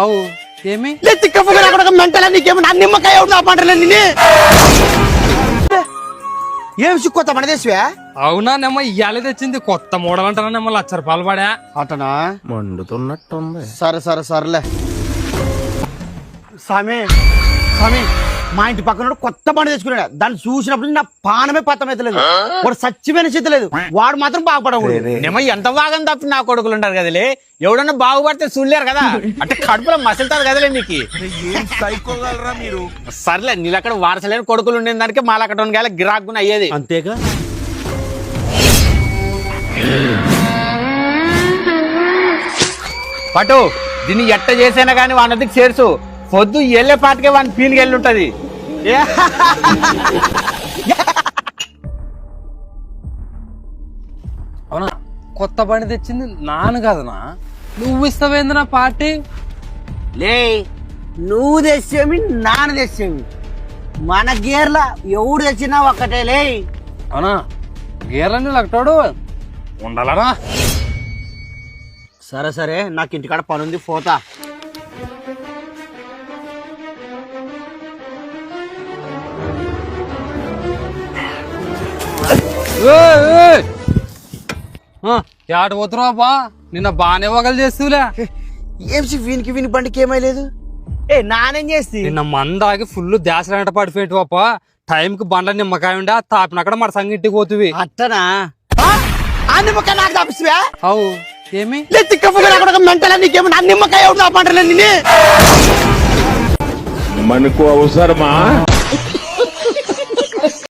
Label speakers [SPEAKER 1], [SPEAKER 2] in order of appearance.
[SPEAKER 1] అవు ఏమి?
[SPEAKER 2] మెంటల్ నీకేమో? నా నిమ్మకాయ నిన్ను. ఏం సిక్కొత్త మన దేశవే
[SPEAKER 1] అవునా నెమ్మ ఇయ్యాలే తెచ్చింది. కొత్త మోడల్ అంటారా నెమ్మ లక్ష రూపాయలు పడా.
[SPEAKER 2] అటనా?
[SPEAKER 3] మండుతున్నట్టుంది.
[SPEAKER 2] సరే సరే సరేలే. స్వామి స్వామి మా ఇంటి పక్కన కొత్త బండి తెచ్చుకున్నాడు. దాన్ని చూసినప్పుడు నా పానమే పత్తమైతలేదు వాడు సచ్చిపోయిన చేతలేదు వాడు మాత్రం బాగుపడకూడదు.
[SPEAKER 4] నిమ్మ ఎంత బాగా తప్పి నా కొడుకులు ఉంటారు కదలే. ఎవడన్నా బాగుపడితే చూడలేరు కదా. అంటే కడుపులో మసలుతారు కదలే మీకు
[SPEAKER 3] సైకోగలరా మీరు?
[SPEAKER 4] సర్లే నీళ్ళక్కడ వారసలేని కొడుకులు ఉండే దానికి మాలకటం గాల గిరాకున అయ్యేది.
[SPEAKER 2] అంతేగా?
[SPEAKER 4] పటు దీన్ని ఎట్ట చేసైనా కానీ వానదికి చేర్చు. పొద్దు ఎల్లే పాటికే వాని పీలికి వెళ్ళి ఉంటది?
[SPEAKER 1] అవునా? కొత్త బండి తెచ్చింది నాను కదనా? నువ్వు ఇస్తావేంది నా పార్టీ?
[SPEAKER 2] లే నువ్వు తెచ్చేమి నాన్న తెచ్చేమి మన గేర్ల ఎవడు తెచ్చినా ఒక్కటే లే.
[SPEAKER 1] అవునా? గేర్లన్నీ లక్కటాడు? ఉండాలనా?
[SPEAKER 2] సరే సరే నాకు ఇంటికాడ పని ఉంది పోతా.
[SPEAKER 1] యాట పోతున్నావా బా నిన్న బాగానే వగలు చేస్తూలే
[SPEAKER 2] ఏం వీనికి వీని బండికి ఏమైలేదు ఏ నానేం చేస్తే?
[SPEAKER 1] నిన్న మందాకి ఫుల్ దాసరంట పడిపోయేటి పాప టైంకి బండ్ల నిమ్మకాయ ఉండే తాపినక్కడ మన సంగటికి పోతువి.
[SPEAKER 2] అట్టనా? ఆ నిమ్మకాయ నాకు తప్పిస్తువా
[SPEAKER 1] అవు ఏమి?
[SPEAKER 2] లే తిక్కఫుగా కూడా మెంటల్ నీకేమో నా నిమ్మకాయ నిన్ను.
[SPEAKER 3] మనకు అవసరమా?